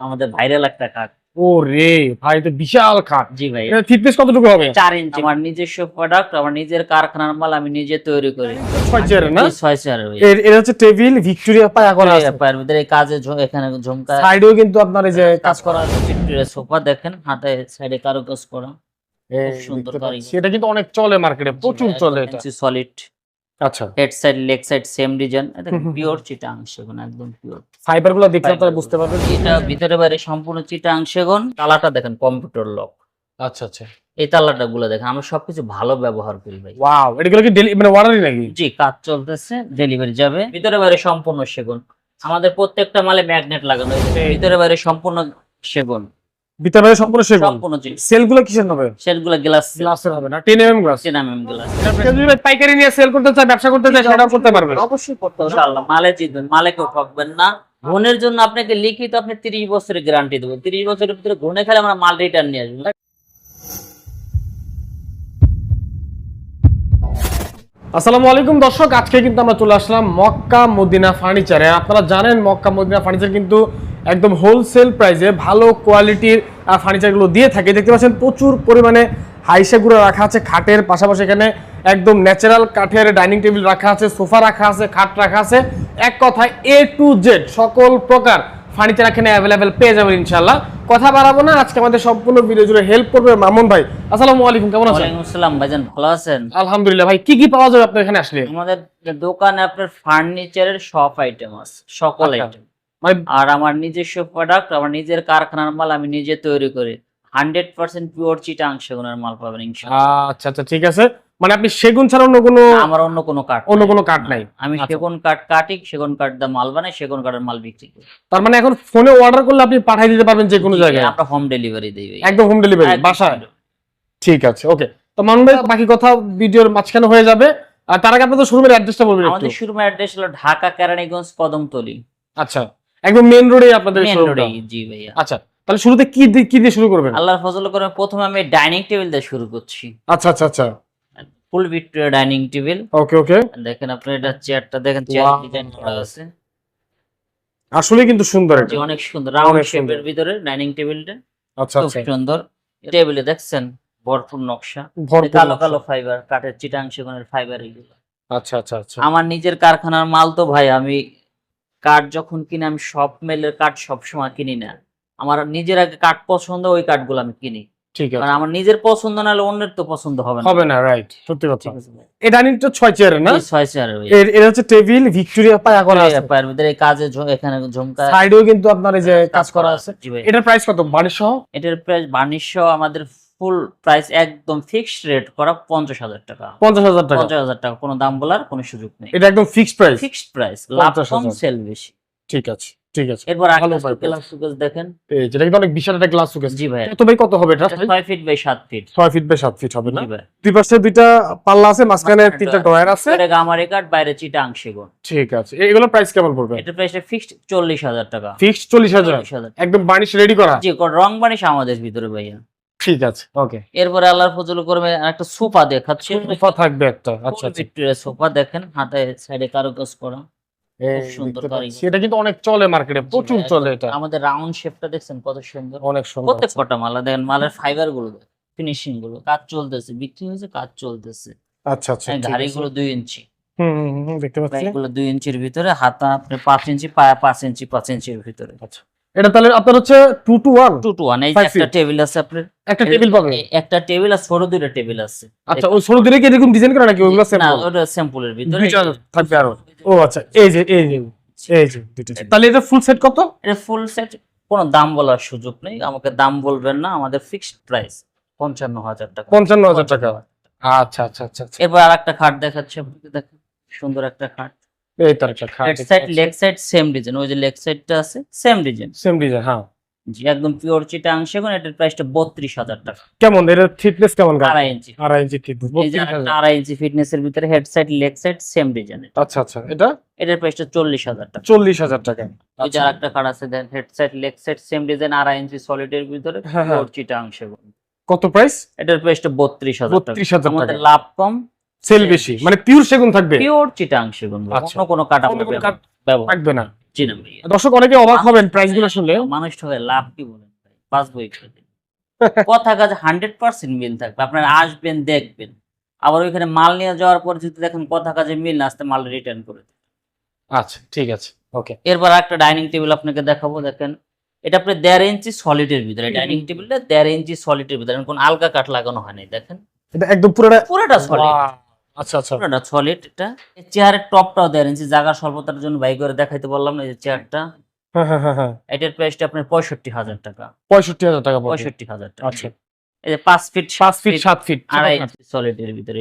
আমাদের ভাইরাল একটা কাঠ ও রে ভাই তো বিশাল খাট জি ভাই। এটা থিকনেস কতটুকু হবে? চার ইঞ্চি। আমার নিজস্ব প্রোডাক্ট আমার নিজের কারখানার মাল আমি নিজে তৈরি করি। ছয় চেয়ারের না? জি, ছয় চেয়ার ভাই। এর এর হচ্ছে টেবিল ভিক্টোরিয়া পায়া করা আছে। পায়ের ভিতরে এই কাজে এখানে ঝুমকা। সাইডেও কিন্তু আপনার এই যে কাজ করা আছে। ভিক্টোরিয়া সোফা দেখেন হাতে সাইডে কারুকাজ করা। সুন্দর। পাচ্ছি। এটা কিন্তু অনেক চলে মার্কেটে প্রচুর চলে এটা। সলিড আচ্ছা। Head side leg side same হুম, পিওর চিটাং সেগুন একদম পিওর ফাইবারগুলো দেখলে আপনারা বুঝতে পারবেন। এটা ভিতরে বাইরে সম্পূর্ণ চিটাং সেগুন তালাটা দেখেন কম্পিউটার লক আচ্ছা আচ্ছা। এই তালাটা গুলো দেখেন আমরা সবকিছু ভালো ব্যবহার করি ভাই। ওয়াও এগুলো কি ডেলি মানে অর্ডারই নাকি? জি কাজ চলতেছে ডেলিভারি যাবে। ভিতরে বাইরে সম্পূর্ণ সেগুন। আমাদের প্রত্যেকটা মালে ম্যাগনেট লাগানো হয়েছে। ভিতরে বাইরে সম্পূর্ণ সেগুন। ভিতরে বাইরে সম্পূর্ণ সেগুন? সম্পূর্ণ জি সেল কিসের হবে সেটগুলো গ্লাস গ্লাসের হবে না 10 এমএম গ্লাস সিনামিম গ্লাস কেউ যদি পাইকারি নিয়ে সেল করতে চায় ব্যবসা করতে চায় সেটাও করতে পারবে অবশ্যই করতে হবে ইনশাআল্লাহ মালে জিতবেন মালে কেউ ঠকবেন না। ঘনের জন্য আপনাকে লিখিত আপনি 30 বছরের গ্যারান্টি দেবো। 30 বছরের ভিতরে ঘনে খেলে আমরা মাল রিটার্ন নিয়ে আসব। আসসালামু আলাইকুম দর্শক আজকে কিন্তু আমরা চলে আসলাম মক্কা মদিনা ফার্নিচারে আপনারা জানেন মক্কা মদিনা ফার্নিচার কিন্তু একদম হোলসেল প্রাইসে ভালো কোয়ালিটির ফার্নিচারগুলো দিয়ে থাকে। দেখতে পাচ্ছেন প্রচুর পরিমাণে হাইসাগুলো রাখা আছে খাটের পাশাপাশি এখানে একদম ন্যাচারাল কাঠের ডাইনিং টেবিল রাখা আছে সোফা রাখা আছে খাট রাখা আছে। এক কথায় এ টু জেড সকল প্রকার ফার্নিচার এখানে অ্যাভেলেবেল পেয়ে যাবেন ইনশাল্লাহ কথা বাড়াবো না আজকে আমাদের সম্পূর্ণ ভিডিও জুড়ে হেল্প করবে মামুন ভাই। আসসালামু আলাইকুম কেমন আছেন? ওয়ালাইকুম আসসালাম ভাইজান ভালো আছেন? আলহামদুলিল্লাহ ভাই কি কি পাওয়া যাবে আপনার এখানে আসলে? আমাদের দোকানে আপনার ফার্নিচারের সব আইটেম আছে সকল আচ্ছা। আইটেম মানে আর আমার নিজস্ব প্রোডাক্ট আমার নিজের কারখানার মাল আমি নিজে তৈরি করি। হান্ড্রেড পার্সেন্ট পিওর চিটাং সেগুনের মাল পাবেন আচ্ছা আচ্ছা ঠিক আছে। মানে আপনি সেগুন ছাড়া অন্য কোনো আমার অন্য কোনো কাঠ অন্য কোনো কাঠ নাই। আমি আচ্ছা। সেগুন কাঠ কাটি সেগুন কাঠ দিয়ে মাল বানাই সেগুন কাঠের মাল বিক্রি করি। তার মানে এখন ফোনে অর্ডার করলে আপনি পাঠিয়ে দিতে পারবেন যে কোনো জায়গায়? আমরা হোম ডেলিভারি দিই। একদম হোম ডেলিভারি। বাসায়? ঠিক আছে ওকে তো মামুন ভাই বাকি কথা ভিডিওর মাঝখানে হয়ে যাবে। আর তার আগে আপনাদের শোরুমের অ্যাড্রেসটা বলবেন আমাদের শোরুমের অ্যাড্রেস হলো ঢাকা কেরানীগঞ্জ কদমতলি। আচ্ছা। একদম মেইন রোডে আপনাদের মেন রোডে জি ভাইয়া। আচ্ছা তাহলে শুরুতে কি দিয়ে কি দিয়ে শুরু করবেন? আল্লাহর ফজল করে প্রথমে আমি ডাইনিং টেবিল দিয়ে শুরু করছি। আচ্ছা আচ্ছা আচ্ছা। Full Victoria dining table okay okay দেখেন আপনার এটা চেয়ারটা দেখেন চেয়ার ডিজাইন করা আছে। আসলে কিন্তু সুন্দর এটা। অনেক সুন্দর। রাউন্ড শেপের ভিতরে ডাইনিং টেবিলটা আচ্ছা খুব আচ্ছা। সুন্দর। টেবিলে দেখছেন ভরপুর নকশা। কালো কালো ফাইবার কাঠের চিটাং সেগুনের ফাইবার এগুলো। আচ্ছা আচ্ছা আচ্ছা। আমার নিজের কারখানার মাল তো ভাই আমি কাঠ যখন কিনি আমি সব মেলের কাঠ সব সময় কিনি না। আমার নিজের আগে কাঠ পছন্দ ওই কাঠগুলো আমি কিনি। ঠিক আছে। আমার নিজের পছন্দ না হলে অন্যের তো পছন্দ হবে না। হবে না রাইট সত্যি কথা। ডাইনিংটা ছয় না? ছয় এর হচ্ছে টেবিল ভিক্টোরিয়া পায়া করা আছে। পায়ের ভিতরে কাজে এখানে ঝুমকা। সাইডেও কিন্তু আপনার এই যে কাজ করা আছে। এটার প্রাইস কত? এটার প্রাইস আমাদের ফুল প্রাইস একদম ফিক্সড রেট করা পঞ্চাশ হাজার টাকা। পঞ্চাশ হাজার টাকা। পঞ্চাশ হাজার টাকা কোনো দাম বলার কোনো সুযোগ নেই। এটা একদম ফিক্সড প্রাইস ফিক্সড প্রাইস লাভ কম সেল বেশি। ঠিক আছে ঠিক আছে। এরপর। গ্লাস সুকেস দেখেন। এই যেটা কিন্তু অনেক বিশাল একটা গ্লাস সুকেস। জি ভাই। কত বাই কত হবে? এটা এটা ছয় ফিট বাই সাত ফিট ছয় ফিট বাই সাত ফিট হবে না? ভাই। দুই পাশে দুইটা পাল্লা আছে মাঝখানে তিনটা ড্রয়ার আছে। এটা গামারি কাঠ বাইরে চিটাং সেগুন ঠিক আছে। এগুলো প্রাইস কেমন পড়বে? এটা প্রাইসটা ফিক্সড চল্লিশ হাজার টাকা। ফিক্সড চল্লিশ হাজার। চল্লিশ হাজার একদম বার্নিশ রেডি করা। জি রং বানিশ আমাদের ভিতরে ভাইয়া। ঠিক আছে। ওকে এরপরে আল্লাহর ফজল করবে একটা সোফা দেখাচ্ছে। সোফা থাকবে একটা। আচ্ছা আচ্ছা। সোফা দেখেন হাতে সাইডে কারুকাজ করা। কিন্তু অনেক চলে মার্কেটে প্রচুর চলে এটা। আমাদের রাউন্ড শেপটা দেখছেন কত সুন্দর? অনেক সুন্দর প্রত্যেক কটা মালা দেখেন মালের ফাইবারগুলো ফিনিশিংগুলো কাজ চলতেছে বিক্রি হয়েছে কাজ চলতেছে। আচ্ছা আচ্ছা গুলো দুই ইঞ্চি। দেখতে পাচ্ছি। দুই ইঞ্চির ভিতরে হাতা আপনি পাঁচ ইঞ্চি পায়া পাঁচ ইঞ্চি পাঁচ ইঞ্চির ভিতরে। এটা তাহলে আপনার হচ্ছে two two one two two one এই একটা টেবিল আছে আপনার। একটা টেবিল পাবে একটা টেবিল আর ছোট দুইটা টেবিল আছে। আচ্ছা ওই ছোট দিলে কি এরকম ডিজাইন করা নাকি ওগুলো না ওটা স্যাম্পলের ভিতরে। থাকবে আরও। ও আচ্ছা এই যে এই যে এই যে দুইটা তাহলে এটা ফুল সেট কত? এটা ফুল সেট কোনো দাম বলার সুযোগ নেই। আমাকে দাম বলবেন না আমাদের ফিক্সড প্রাইস পঞ্চান্ন হাজার টাকা। পঞ্চান্ন হাজার টাকা। আচ্ছা আচ্ছা আচ্ছা আচ্ছা। এরপর আর একটা খাট দেখাচ্ছে আপনাকে দেখেন। সুন্দর একটা খাট। এই তার একটা খাট side leg side same design ওই যে লেগ সাইডটা আছে সেম ডিজাইন সেম ডিজাইন হ্যাঁ। জি একদম পিওর চিটা অংশ এখন এটার প্রাইসটা বত্রিশ হাজার টাকা। কেমন? এর থিকনেস কেমন আড়াই ইঞ্চি আড়াই ইঞ্চি এই আড়াই ইঞ্চি ফিটনেস এর ভিতরে head side leg side same design আচ্ছা আচ্ছা এটা? এটার প্রাইসটা চল্লিশ হাজার টাকা। চল্লিশ হাজার টাকা। ওই যে আচ্ছা। আরেকটা কার্ড আছে দেন head side leg side same design আড়াই ইঞ্চি সলিড এর ভিতরে। পিওর চিটা অংশ কত প্রাইস এটার প্রাইসটা বত্রিশ হাজার টাকা। আমাদের লাভ কম সেল বেশি মানে পিওর সেগুন থাকবে। পিওর চিটাং সেগুন আচ্ছা। অন্য কোনো কাটা কোনো ব্যবহার থাকবে না। জি না দর্শক অনেকে অবাক হবেন প্রাইসগুলো শুনলে। মানুষ ঠকে লাভ কি বলেন ভাই? পাঁচ বই কথা কাজে হান্ড্রেড পার্সেন্ট মিল থাকবে। আপনারা আসবেন দেখবেন। আবার ওইখানে মাল নিয়ে যাওয়ার পর যদি দেখেন কথা কাজে মিল না আসতে মাল রিটার্ন করে আচ্ছা ঠিক আছে। ওকে এরপর একটা ডাইনিং টেবিল আপনাকে দেখাবো দেখেন। এটা আপনার দেড় ইঞ্চি সলিডের ভিতরে। ডাইনিং টেবিলটা দেড় ইঞ্চি সলিডের ভিতরে। কোন আলগা কাঠ লাগানো হয়নি দেখেন। এটা একদম পুরোটা পুরোটা সলিড! আচ্ছা আচ্ছা। পুরোটা সলিড এটা এই চেয়ারের টপটাও দেড় ইঞ্চি জায়গা স্বল্পতার জন্য বাই করে দেখাইতে বললাম না এই যে চেয়ারটা হ্যাঁ হ্যাঁ হ্যাঁ এটার প্রাইসটা আপনার পঁয়ষট্টি হাজার টাকা। পঁয়ষট্টি হাজার টাকা পঁয়ষট্টি হাজার টাকা। আচ্ছা। এই যে পাঁচ ফিট পাঁচ ফিট সাত ফিট আড়াই সলিডের ভিতরে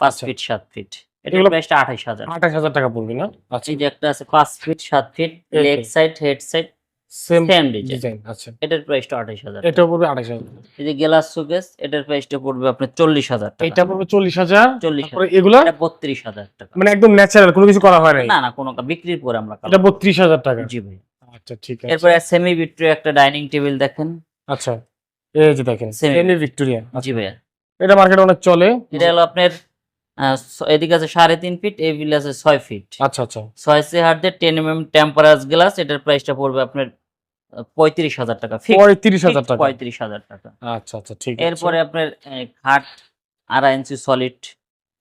পাঁচ আচ্ছা। ফিট সাত ফিট এটার এগুলো- প্রাইসটা আঠাইশ হাজার। আঠাশ হাজার টাকা পড়বে না? আচ্ছা। এই যে একটা আছে পাঁচ ফিট সাত feet leg side head side same design আচ্ছা। এটার প্রাইসটা আঠাইশ হাজার এটাও পড়বে আঠাশ হাজার এই যে গ্লাস শোকেস এটার প্রাইসটা পড়বে আপনার চল্লিশ হাজার টাকা। এটা পড়বে চল্লিশ হাজার। চল্লিশ তারপরে এগুলা? এটা বত্রিশ হাজার টাকা। মানে একদম ন্যাচারাল কোনো কিছু করা হয় নাই? না না কোনো বিক্রির পরে আমরা এটা বত্রিশ হাজার টাকা। জি ভাই। আচ্ছা ঠিক আছে। এরপরে সেমি ভিক্টরি একটা ডাইনিং টেবিল দেখেন। আচ্ছা এই যে দেখেন সেমি ভিক্টোরিয়া জি ভাইয়া। এটা মার্কেটে অনেক চলে। এটা হলো আপনার এদিকে আছে সাড়ে তিন ফিট এই বিল আছে ছয় ফিট। আচ্ছা আচ্ছা। ছয় C ten M M tempered glass এটার প্রাইসটা পড়বে আপনার পঁয়ত্রিশ হাজার টাকা। পঁয়ত্রিশ হাজার টাকা। পঁয়ত্রিশ হাজার টাকা। আচ্ছা আচ্ছা ঠিক এরপরে আপনার খাট আড়াই ইঞ্চি সলিড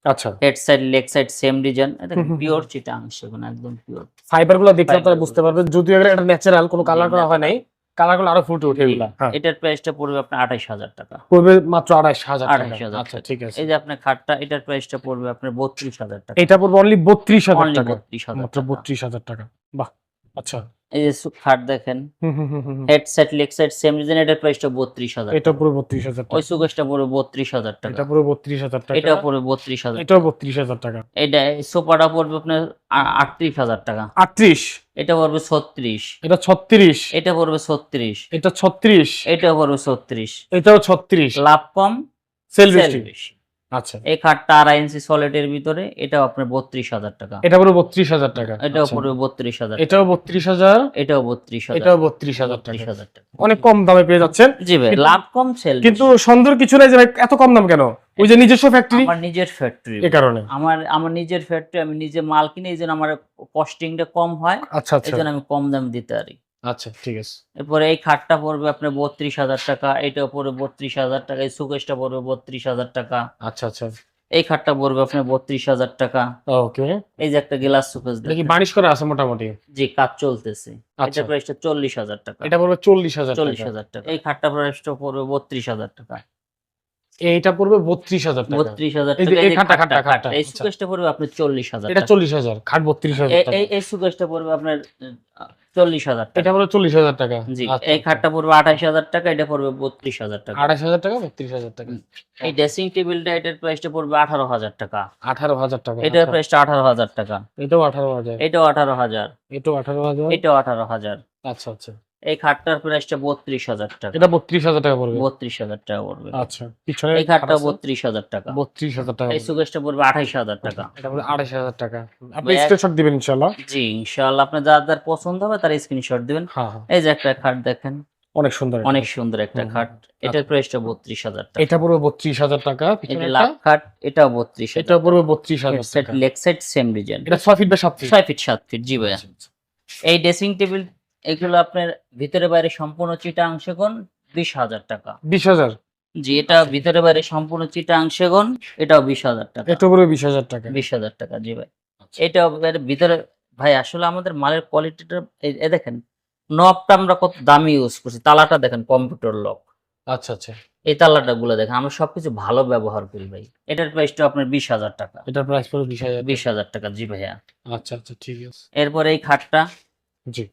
আচ্ছা। Head side leg side same design. Pure Chittagong একদম পিওর দেখলে আপনারা বুঝতে পারবেন। যদিও এগুলো এটা ন্যাচারাল কোনো কালার করা হয় নাই। কালারগুলো আরও ফুটে ওঠে এগুলা হ্যাঁ। এটার প্রাইসটা পড়বে আপনার আঠাইশ হাজার টাকা। পড়বে মাত্র আড়াইশ হাজার টাকা। 28,000 আচ্ছা ঠিক আছে। এই যে আপনার খাটটা এটার প্রাইসটা পড়বে আপনার বত্রিশ হাজার টাকা। এটা পড়বে অনলি বত্রিশ হাজার টাকা। 32,000 মাত্র। বত্রিশ হাজার টাকা। বাহ। আচ্ছা। এই যে দেখেন। হুম হুম হুম হুম। Head set leg side same design এটার প্রাইসটা বত্রিশ হাজার এটা পুরো বত্রিশ হাজার ওই টাকা সুকেশটা বত্রিশ হাজার টাকা। এটা পুরো বত্রিশ হাজার টাকা। এটা হাজার এটাও বত্রিশ হাজার টাকা। এটা সোফাটা পড়বে আপনার আ- আটত্রিশ হাজার টাকা। আটত্রিশ? এটা পড়বে ছত্রিশ। এটা ছত্রিশ? এটা পড়বে ছত্রিশ। এটা ছত্রিশ? এটা পড়বে ছত্রিশ। এটাও ছত্রিশ? লাভ কম সেল বেশি। আচ্ছা। এই খাটটা আড়াই ইঞ্চি সলিডের ভিতরে এটাও আপনার বত্রিশ হাজার টাকা। এটা পুরো বত্রিশ হাজার টাকা। এটাও আচ্ছা। পড়বে বত্রিশ হাজার এটাও বত্রিশ হাজার? এটাও বত্রিশ হাজার এটাও বত্রিশ হাজার টাকা। বত্রিশ অনেক কম দামে পেয়ে যাচ্ছেন। জি ভাই কিন্তু- লাভ কম সেল কিন্তু সুন্দর কিছু নাই যে ভাই এত কম দাম কেন? ওই যে নিজস্ব ফ্যাক্টরি আমার নিজের ফ্যাক্টরি কারণে। আমার আমার নিজের ফ্যাক্টরি আমি নিজে মাল কিনে এই জন্য আমার কস্টিংটা কম হয়। আচ্ছা এই আচ্ছা জন্য আমি কম দাম দিতে পারি। আচ্ছা ঠিক আছে। এরপরে এই খাটটা পড়বে আপনার বত্রিশ হাজার টাকা এটা পড়বে বত্রিশ হাজার টাকা এই সুকেশটা পড়বে বত্রিশ হাজার টাকা। আচ্ছা আচ্ছা। এই খাটটা পড়বে আপনার বত্রিশ হাজার টাকা। ওকে। এই যে একটা গ্লাস সুকেশ দেখি বানিশ করা আছে মোটামুটি? জি কাজ চলতেছে। এটা এটার প্রাইসটা চল্লিশ হাজার টাকা। এটা পড়বে চল্লিশ হাজার চল্লিশ হাজার টাকা। এই খাটটা প্রাইসটা পড়বে বত্রিশ হাজার টাকা। এইটা পড়বে বত্রিশ হাজার টাকা। বত্রিশ হাজার খাটটা, খাটটা খাটটা, খাটটা। এই। সুকেশটা পড়বে আপনার চল্লিশ হাজার এটা চল্লিশ হাজার খাট বত্রিশ হাজার এই- সুকেশটা পড়বে আপনার চল্লিশ হাজার এটা পড়বে চল্লিশ হাজার টাকা। জি আচ্ছা, এই খাটটা পড়বে আঠাশ হাজার টাকা এটা পড়বে বত্রিশ হাজার টাকা। আড়াইশ হাজার টাকা বত্রিশ হাজার টাকা। এই ড্রেসিং টেবিলটা এটার প্রাইসটা পড়বে আঠারো হাজার টাকা। আঠারো হাজার টাকা এটার আচ্ছা। প্রাইসটা আঠারো হাজার টাকা। এটাও আঠারো হাজার। এটাও আঠারো হাজার। এটাও আঠারো হাজার। এটাও আঠারো হাজার। আচ্ছা আচ্ছা। এই খাটটার প্রাইসটা বত্রিশ হাজার টাকা। এটা বত্রিশ হাজার টাকা পড়বে। বত্রিশ হাজার টাকা পড়বে। আচ্ছা পিছনে এই খাটটা বত্রিশ হাজার টাকা। বত্রিশ হাজার টাকা এই। সুকেশটা পড়বে আঠাইশ হাজার টাকা। এটা পড়বে আড়াইশ হাজার টাকা। আপনি স্ক্রিনশট দিবেন ইনশাল্লাহ জি ইনশাআল্লাহ। আপনার যার যার পছন্দ হবে তার স্ক্রিনশট দিবেন। হ্যাঁ হ্যাঁ। এই যে একটা খাট দেখেন। অনেক সুন্দর অনেক সুন্দর একটা খাট। এটার প্রাইসটা বত্রিশ হাজার টাকা। এটা পড়বে বত্রিশ হাজার টাকা এটা লাভ খাট এটাও বত্রিশ এটা পড়বে বত্রিশ হাজার set leg set same design এটা ছয় ফিট বা সাত ফিট ছয় ফিট সাত ফিট জি ভাইয়া। এই ড্রেসিং টেবিল এগুলো আপনার ভিতরে বাইরে সম্পূর্ণ চিটা অংশগণ বিশ হাজার টাকা। বিশ হাজার? জি এটা ভিতরে বাইরে সম্পূর্ণ চিটা অংশগণ এটাও বিশ হাজার টাকা। এটা বিশ হাজার টাকা। বিশ হাজার টাকা জি ভাই। আচ্ছা। এটা ভিতরে ভাই আসলে আমাদের মালের কোয়ালিটিটা এ দেখেন নবটা আমরা কত দামি ইউজ করছি তালাটা দেখেন কম্পিউটার লক আচ্ছা আচ্ছা। এই তালাটা গুলো দেখেন আমরা সবকিছু ভালো ব্যবহার করি ভাই। এটার প্রাইসটা আপনার বিশ হাজার টাকা। এটার প্রাইস পড়বে বিশ হাজার বিশ হাজার টাকা জি ভাইয়া। আচ্ছা আচ্ছা ঠিক আছে। এরপরে এই খাটটা। জি।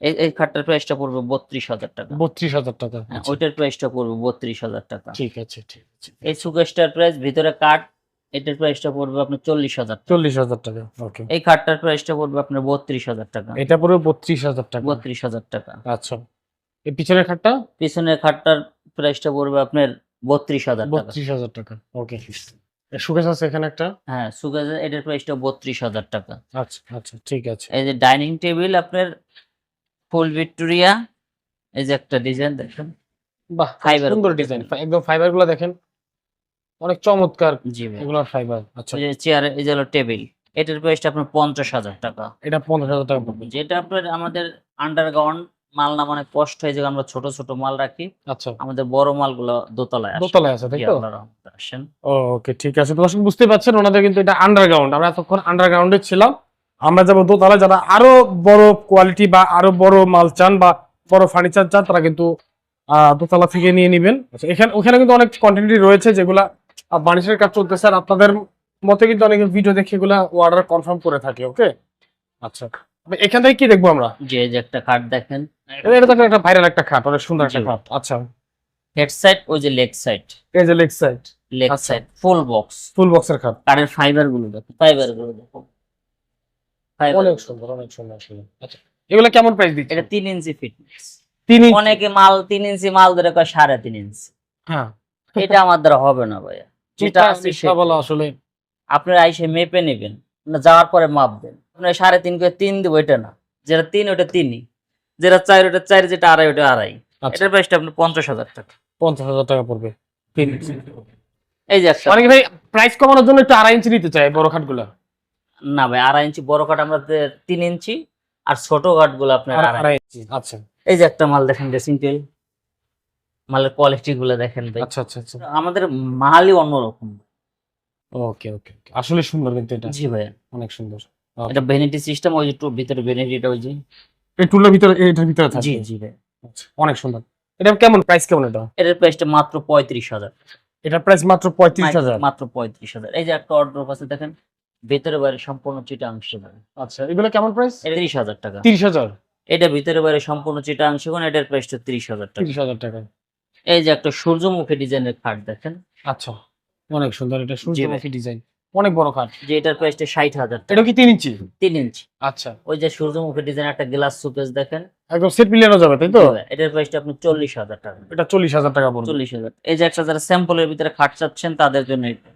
এই এই খাটটার প্রাইসটা পড়বে বত্রিশ হাজার টাকা। বত্রিশ হাজার টাকা। হ্যাঁ, আচ্ছা, ওইটার প্রাইসটা পড়বে বত্রিশ হাজার টাকা। ঠিক আছে ঠিক আছে। এই সুকেশটার প্রাইস ভিতরে কাঠ এটার প্রাইসটা পড়বে আপনার চল্লিশ হাজার চল্লিশ হাজার টাকা ওকে। এই খাটটার প্রাইসটা পড়বে আপনার বত্রিশ হাজার টাকা। এটা পড়বে বত্রিশ হাজার টাকা। বত্রিশ হাজার টাকা। আচ্ছা। এই পিছনের খাটটা? পিছনের খাটটার প্রাইসটা পড়বে আপনার বত্রিশ হাজার বত্রিশ হাজার টাকা ওকে। সুকেশ আছে এখানে একটা? হ্যাঁ সুকেশ এটার প্রাইসটা বত্রিশ হাজার টাকা। আচ্ছা আচ্ছা ঠিক আছে। এই যে ডাইনিং টেবিল আপনার ফুল ভিক্টোরিয়া। এই যে একটা ডিজাইন দেখেন। বাহ Fiber সুন্দর ডিজাইন একদম ফাইবারগুলো দেখেন। অনেক চমৎকার জি ফাইবার আচ্ছা। যে চেয়ার এই যে হলো টেবিল এটার প্রাইসটা আপনার পঞ্চাশ হাজার টাকা। এটা পঞ্চাশ হাজার টাকা পড়বে। যেটা আপনার আমাদের আন্ডারগ্রাউন্ড মাল না মানে কষ্ট হয়ে যায় আমরা ছোট ছোট মাল রাখি আচ্ছা। আমাদের বড় মালগুলো দোতলায়। দোতলায় আছে তাই তো? ওকে ঠিক আছে। তো দর্শক বুঝতে পারছেন ওনাদের কিন্তু এটা আন্ডারগ্রাউন্ড আমরা এতক্ষণ আন্ডারগ্রাউন্ডে ছিলাম। আমরা যাব দোতলা যারা আরও বড় কোয়ালিটি বা আরও বড় মাল চান বা বড় ফার্নিচার চান তারা কিন্তু দোতলা থেকে নিয়ে নেবেন। আচ্ছা, এখানে ওখানে কিন্তু অনেক কন্টেন্টই রয়েছে যেগুলা বাণিজ্যের কাজ চলতেছে আর আপনাদের মতে কিন্তু অনেক ভিডিও দেখে এগুলা অর্ডার কনফার্ম করে থাকে ওকে আচ্ছা এখান থেকে কি দেখব আমরা? যে একটা খাট দেখেন। এটা তো একটা- ভাইরাল একটা খাট অনেক সুন্দর একটা। খাট আচ্ছা। হেড সাইড ওই যে লেগ সাইড এই যে leg side leg. Side full box full বক্সের খাট। কাঠের ফাইবারগুলো দেখো ফাইবারগুলো দেখো। অনেক সুন্দর অনেক সুন্দর আচ্ছা এগুলো কেমন প্রাইস দিচ্ছে এটা তিন ইঞ্চি ফিটনেস তিন ইঞ্চি? অনেকে মাল তিন ইঞ্চি মাল ধরে কয় সাড়ে তিন ইঞ্চি। হ্যাঁ। এটা আমার দ্বারা হবে না ভাইয়া। যেটা আছে মিথ্যা বলা আসলে আপনারা আইসে মেপে নেবেন। না যাওয়ার পরে মাপবেন আপনার সাড়ে তিন করে তিন দিব এটা না। যেটা তিন ওটা তিনই। যেটা চার ওটা চার যেটা আড়াই ওটা আড়াই। আচ্ছা। এটার প্রাইসটা আপনার পঞ্চাশ হাজার টাকা। পঞ্চাশ হাজার টাকা পড়বে। তিন ইঞ্চি। এই যে একটা। অনেকে ভাই প্রাইস কমানোর জন্য একটু আড়াই ইঞ্চি নিতে চায় বড় খাটগুলো। না ভাই আড়াই ইঞ্চি বড় কাঠ আমাদের তিন ইঞ্চি আর ছোট কাঠগুলো আপনার আড়াই। আড়াই ইঞ্চি আচ্ছা। এই যে একটা মাল দেখেন ড্রেসিং টেবিল মালের কোয়ালিটি গুলো দেখেন ভাই। আচ্ছা আচ্ছা আচ্ছা। আমাদের মালই অন্যরকম। ওকে ওকে আসলে সুন্দর কিন্তু এটা। জি ভাইয়া। অনেক সুন্দর। এটা ভ্যানিটি সিস্টেম ওই যে ভিতরে ভ্যানিটিটা ওই যে। এই টুলের ভিতরে এটার ভিতরে থাকে জি জি ভাই আচ্ছা, অনেক সুন্দর। এটা কেমন প্রাইস কেমন এটা? এটার প্রাইসটা মাত্র পঁয়ত্রিশ হাজার। এটার প্রাইস মাত্র পঁয়ত্রিশ হাজার? মাত্র পঁয়ত্রিশ হাজার। এই যে একটা অর্ডার আছে দেখেন। ভিতরে বাইরে সম্পূর্ণ চিটাংশ আচ্ছা এগুলো কেমন প্রাইস এটা তিরিশ হাজার টাকা। তিরিশ হাজার? এটা ভিতরে বাইরে সম্পূর্ণ চিটাংশ কোন এটার প্রাইসটা তিরিশ হাজার টাকা। তিরিশ হাজার টাকা। এই যে একটা সূর্যমুখী ডিজাইনের খাট দেখেন। আচ্ছা অনেক সুন্দর এটা সূর্যমুখী ডিজাইন। অনেক বড় খাট। যে এটার প্রাইসটা ষাট হাজার টাকা। এটা কি তিন ইঞ্চি? তিন ইঞ্চি। আচ্ছা। ওই যে সূর্যমুখী ডিজাইন একটা গ্লাস সুকেস দেখেন। একদম সেট মিলিয়ে যাবে তাই তো? এটার প্রাইসটা আপনি চল্লিশ হাজার টাকা। এটা চল্লিশ হাজার টাকা পড়বে। চল্লিশ হাজার। এই যে একটা যারা স্যাম্পলের ভিতরে খাট চাচ্ছেন তাদের জন্য এটা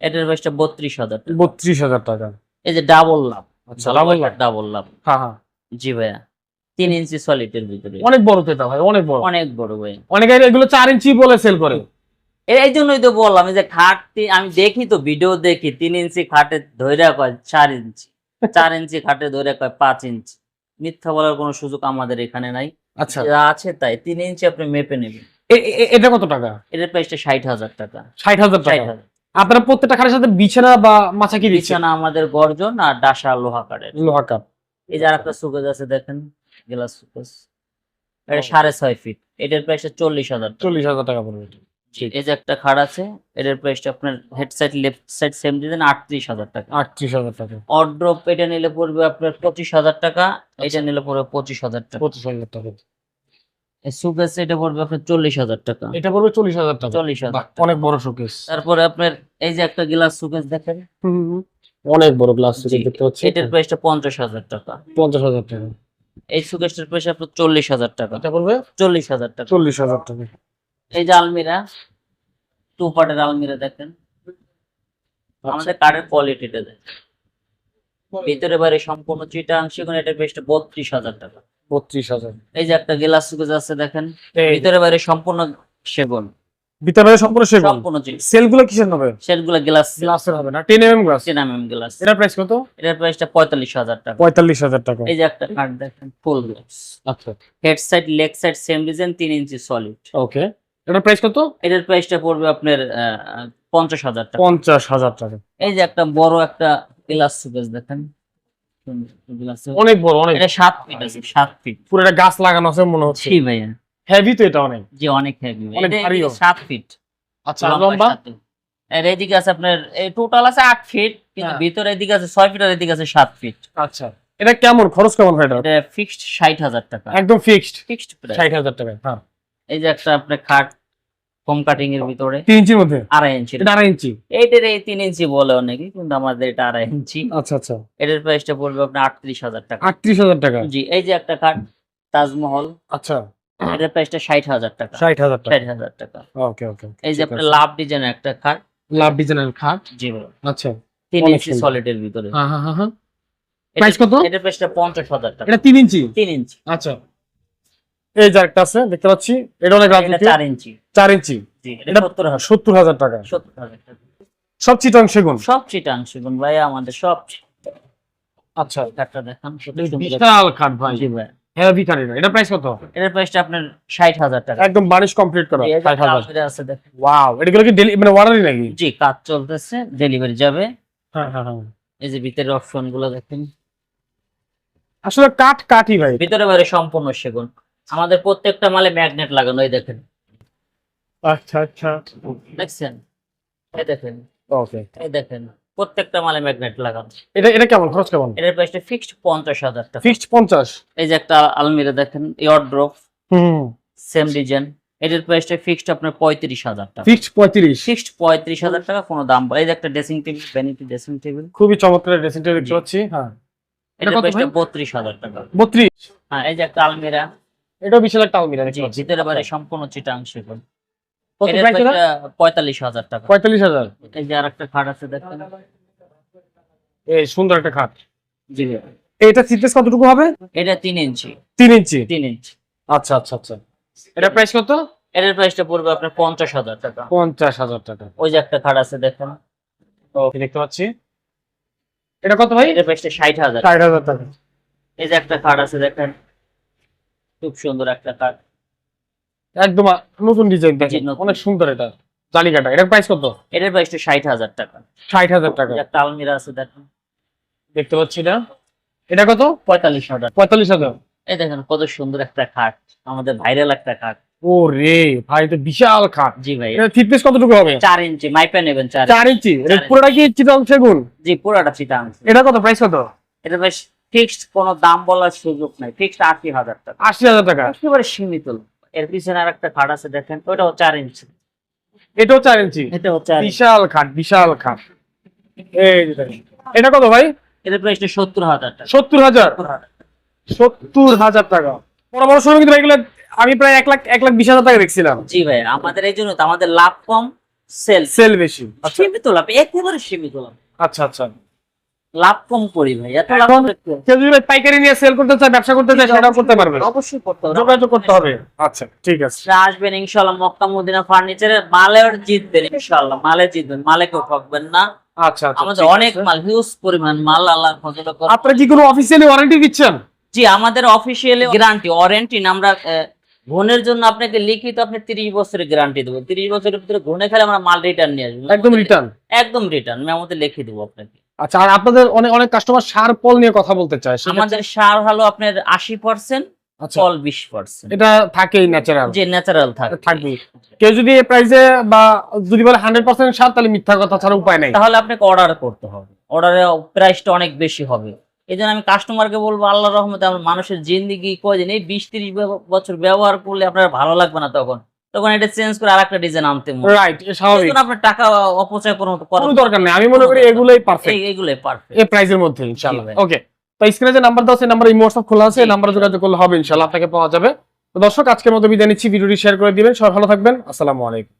এটার প্রাইসটা বত্রিশ হাজার বত্রিশ হাজার টাকা। এই যে ডাবল লাভ আচ্ছা ডাবল লাভ হ্যাঁ হ্যাঁ। জি ভাইয়া। তিন ইঞ্চি সলিডের ভিতরে। অনেক বড় তো এটা ভাই অনেক বড়। অনেক বড় ভাই। অনেকে এগুলো চার ইঞ্চি বলে সেল করে। এই জন্যই তো বললাম যে খাট আমি দেখি তো ভিডিও দেখি তিন ইঞ্চি খাটে ধরে কয় চার ইঞ্চি চার ইঞ্চি খাটে ধরে কয় পাঁচ ইঞ্চি মিথ্যা বলার কোনো সুযোগ আমাদের এখানে নাই। আচ্ছা। আছে তাই তিন ইঞ্চি আপনি মেপে নেবেন। এটা কত টাকা? এটার প্রাইসটা ষাট হাজার টাকা। ষাট হাজার ষাট টাকা হাজার। আপনারা প্রত্যেকটা খাটের সাথে বিছানা বা মাছা কি বিছানা আমাদের গর্জন আর ডাসা লোহা কাঠের। লোহা কাপ এই যে আরেকটা সুকেজ আছে দেখেন গ্লাস সুকেজ। এটা সাড়ে ছয় ফিট। এটার প্রাইসটা চল্লিশ হাজার চল্লিশ হাজার টাকা পড়বে। এই যে একটা খাট আছে এটার প্রাইসটা আপনার head side left side same দিবেন আটত্রিশ হাজার টাকা। আটত্রিশ হাজার টাকা। অর্ড্রপ এটা নিলে পড়বে আপনার পঁচিশ হাজার টাকা এটা নিলে পড়বে পঁচিশ হাজার টাকা। পঁচিশ হাজার টাকা। সুকেস এটা পড়বে আপনার চল্লিশ হাজার টাকা। এটা পড়বে চল্লিশ হাজার টাকা। চল্লিশ হাজার অনেক বড় শোকেস তারপরে আপনার এই যে একটা গ্লাস সুকেস দেখেন। অনেক বড় গ্লাস জি, দেখতে পাচ্ছি। এটার প্রাইসটা পঞ্চাশ হাজার টাকা। পঞ্চাশ হাজার টাকা। এই সুকেসটার প্রাইস আপনার চল্লিশ হাজার টাকা। এটা পড়বে? চল্লিশ হাজার টাকা। চল্লিশ হাজার টাকা। এই যে আলমিরা টু পার্টের আলমিরা দেখেন। আচ্ছা। আমাদের কাঠের কোয়ালিটিটা দেখেন। ভিতরে বাইরে সম্পূর্ণ চিটাং সেখানে এটার প্রাইসটা বত্রিশ হাজার টাকা। বত্রিশ হাজার। এই যে একটা গ্লাস আছে দেখেন ভিতরে বাইরে সম্পূর্ণ সেগুন। ভিতরে সম্পূর্ণ সেগুন? সম্পূর্ণ সেলগুলো কিসের হবে? গ্লাস। গ্লাসের হবে না টেন এম গ্লাস? সিনামেম গ্লাস। এটার প্রাইস কত? এটার প্রাইসটা পঁয়তাল্লিশ হাজার টাকা। পঁয়তাল্লিশ হাজার টাকা। এই যে একটা কার্ড দেখেন ফুল বক্স আচ্ছা। Head side leg side same design তিন ইঞ্চি সলিড ওকে এটার প্রাইস কত? এটার প্রাইসটা পড়বে আপনার পঞ্চাশ হাজার টাকা। পঞ্চাশ হাজার টাকা। এই যে একটা বড় একটা গ্লাস সুকেস দেখেন। গ্লাস অনেক বড় অনেক। সাত ফিট আছে। সাত ফিট পুরো একটা গাছ লাগানো আছে মনে হচ্ছে। জি ভাইয়া। হেভি তো এটা অনেক। জি অনেক হেভি অনেক। সাত ফিট আচ্ছা লম্বা আর এদিকে আছে আপনার টোটাল আছে আট ফিট কিন্তু হ্যাঁ। ভিতরে এদিকে আছে ছয় ফিট আর এদিকে আছে সাত ফিট আচ্ছা এটা কেমন? খরচ কেমন হয় এটা? ফিক্সড ষাট হাজার টাকা। একদম ফিক্সড ফিক্সড ষাট হাজার টাকা হ্যাঁ। এই যে একটা আপনার খাট ফোম কাটিং এর ভিতরে। তিন ইঞ্চির মধ্যে? আড়াই ইঞ্চি। এটা আড়াই ইঞ্চি? এইটার এই তিন ইঞ্চি বলে অনেকে কিন্তু আমাদের এটা আড়াই ইঞ্চি। আচ্ছা আচ্ছা। এটার প্রাইসটা পড়বে আপনার আটত্রিশ হাজার টাকা। আটত্রিশ হাজার টাকা? জি এই যে একটা খাট তাজমহল। আচ্ছা। এটার প্রাইসটা ষাট হাজার টাকা। ষাট হাজার টাকা। ষাট হাজার টাকা। ওকে ওকে এই যে আপনার লাভ ডিজাইনের একটা খাট লাভ ডিজাইনের খাট জি। আচ্ছা। তিন ইঞ্চি সুন্দর। সলিডের ভিতরে। হ্যাঁ হ্যাঁ হ্যাঁ হ্যাঁ। প্রাইস কত? এটার প্রাইসটা পঞ্চাশ হাজার টাকা। এটা তিন ইঞ্চি? তিন ইঞ্চি। আচ্ছা। এই যে একটা আছে দেখতে পাচ্ছি এটা অনেক এটা রাজনীতি চার ইঞ্চি। চার ইঞ্চি। জি এটা টাকা। সত্তর হাজার টাকা। সব চিটং সেগুন? সব চিটাং সেগুন ভাই আমাদের সব। আচ্ছা। কাঠটা দেখান বিশাল কাঠ ভাই। জি ভাই হেভি কাঠ এটা প্রাইস কত? এটার প্রাইসটা আপনার ষাট হাজার টাকা। একদম বানিশ কমপ্লিট করা। 60000 আছে দেখেন। ওয়াও এটাগুলো কি ডেলি মানে অর্ডারই নাকি? জি কাজ চলতেছে ডেলিভারি যাবে। হ্যাঁ হ্যাঁ হ্যাঁ। এই যে ভিতরের দেখেন। আসলে কাঠ কাঠই ভাই। ভিতরে বাইরে সম্পূর্ণ সেগুন। আমাদের প্রত্যেকটা মালে ম্যাগনেট লাগানো এই দেখেন। আচ্ছা আচ্ছা। দেখছেন? এই দেখেন। ওকে। এই দেখেন প্রত্যেকটা মালে ম্যাগনেট লাগানো। এটা এটা কেমন? খরচ কেমন? এটার প্রাইসটা ফিক্সড পঞ্চাশ হাজার টাকা। ফিক্সড পঞ্চাশ? এই যে একটা আলমিরা দেখেন ইয়ারড্রপ হুম। সেম ডিজাইন এটার প্রাইসটা ফিক্সড আপনার পঁয়ত্রিশ হাজার টাকা। ফিক্সড পঁয়ত্রিশ? ফিক্সড পঁয়ত্রিশ হাজার টাকা কোনো দাম এই যে একটা dressing table vanity dressing table খুবই চমৎকার ড্রেসিং টেবিল দেখতে পাচ্ছি হ্যাঁ। এটা কত প্রাইসটা ভাই? বত্রিশ হাজার টাকা। বত্রিশ? হ্যাঁ এই যে একটা আলমিরা। এটাও বিশাল একটা আলমিরা জি ভিতরে বাইরে সম্পূর্ণ চিটাং সেগুন। এটা পঁয়তাল্লিশ হাজার টাকা। পঁয়তাল্লিশ হাজার। এই যে আরেকটা খাট আছে দেখেন। এই সুন্দর একটা খাট। জি এটা থিকনেস কতটুকু হবে? এটা তিন ইঞ্চি। তিন ইঞ্চি? তিন ইঞ্চি। আচ্ছা আচ্ছা আচ্ছা। এটা প্রাইস কত? এটার প্রাইসটা পড়বে আপনার পঞ্চাশ হাজার টাকা। পঞ্চাশ হাজার টাকা। ওই যে একটা খাট আছে দেখেন। দেখতে পাচ্ছি। এটা কত ভাই? এটার প্রাইসটা ষাট হাজার। ষাট হাজার টাকা। এই যে একটা খাট আছে দেখেন। খুব সুন্দর একটা খাট একদম নতুন ডিজাইন দেখেন অনেক সুন্দর এটা। জালিকাটা এটার প্রাইস কত? এটার প্রাইসটা ষাট হাজার টাকা। ষাট হাজার টাকা। একটা আলমিরা আছে দেখেন। দেখতে পাচ্ছি না এটা কত? পঁয়তাল্লিশ হাজার। পঁয়তাল্লিশ হাজার। এই দেখেন কত সুন্দর একটা খাট আমাদের ভাইরাল একটা খাট ও রে ভাই তো বিশাল খাট জি ভাই। এটা থিকনেস কতটুকু হবে? চার ইঞ্চি মাইপে নেবেন চার চার ইঞ্চি। এটা পুরোটা কি চিটং সেগুন? জি পুরোটা চিটাং। এটা কত? প্রাইস কত? এটা বেশ ফিক্সড কোনো দাম বলার সুযোগ নাই। ফিক্সড আশি হাজার টাকা। আশি হাজার টাকা? একেবারে সীমিত এর পিছনে আর একটা খাট আছে দেখেন চার ইঞ্চি। এটাও চার ইঞ্চি? এটাও চার বিশাল খাট বিশাল খাট। এই এটা কত ভাই? প্রাইসটা সত্তর হাজার টাকা। সত্তর হাজার? সত্তর হাজার। টাকা। বড় বড় শোরুম কিন্তু এগুলো আমি প্রায় এক লাখ এক লাখ বিশ হাজার টাকা দেখছিলাম। জি ভাই আমাদের এই জন্য তো আমাদের লাভ কম সেল সেল বেশি। সীমিত লাভ একেবারে সীমিত লাভ। আচ্ছা আচ্ছা। লাভ কম করি ভাই এত লাভ করতে যদি ভাই পাইকারি নিয়ে সেল করতে চায় ব্যবসা করতে চায় সেটাও করতে পারবে অবশ্যই করতে হবে। যোগাযোগ করতে হবে। আচ্ছা ঠিক আছে। আপনারা আসবেন ইনশাল্লাহ মক্কা মদিনা ফার্নিচারের মালের জিতবেন ইনশাল্লাহ মালে জিতবেন মালে কেউ ঠকবেন না। আচ্ছা আচ্ছা আমাদের অনেক মাল হিউজ পরিমাণ মাল আল্লাহ ফজলে করে আপনারা কি কোনো অফিসিয়ালি ওয়ারেন্টি দিচ্ছেন? জি আমাদের অফিসিয়ালি গ্যারান্টি ওয়ারেন্টি আমরা ঘনের জন্য আপনাকে লিখিত আপনি তিরিশ বছরের গ্যারান্টি দেবো। তিরিশ বছরের ভিতরে ঘনে খেলে আমরা মাল রিটার্ন নিয়ে আসব। একদম রিটার্ন একদম রিটার্ন আমি আমাদের লিখে দেবো আপনাকে। আচ্ছা আর আপনাদের অনেক অনেক কাস্টমার সার পল নিয়ে কথা বলতে চায় আমাদের সার হলো আপনার আশি পার্সেন্ট আচ্ছা। ফল বিশ পার্সেন্ট এটা থাকেই ন্যাচারাল যে ন্যাচারাল থাকে। থাকবে কেউ যদি এই প্রাইসে বা যদি বলে হান্ড্রেড পার্সেন্ট সার তাহলে মিথ্যা কথা ছাড়া উপায় নাই। তাহলে আপনাকে অর্ডার করতে হবে। অর্ডারে প্রাইসটা অনেক বেশি হবে। এই জন্য আমি কাস্টমারকে বলব আল্লাহ রহমতে আমার মানুষের জিন্দিগি কয়দিন এই বিশ তিরিশ বছর ব্যবহার করলে আপনার ভালো লাগবে না তখন। তখন এটা চেঞ্জ করে আরেকটা ডিজাইন আনতে রাইট স্বাভাবিক। আপনার টাকা অপচয় করার কোনো দরকার নেই। আমি মনে করি এগুলোই পারফেক্ট পারফেক্ট এই প্রাইসের মধ্যে ইনশাআল্লাহ। ওকে তো স্ক্রিনে যে নাম্বার দাও সেই নাম্বার ইমো হোয়াটসঅ্যাপ খোলা আছে। নাম্বার নাম্বারে যোগাযোগ করলে হবে ইনশাআল্লাহ আপনাকে পাওয়া যাবে। তো দর্শক আজকের মতো বিদায় নিচ্ছি। ভিডিওটি শেয়ার করে দিবেন। সবাই ভালো থাকবেন। আসসালামু আলাইকুম।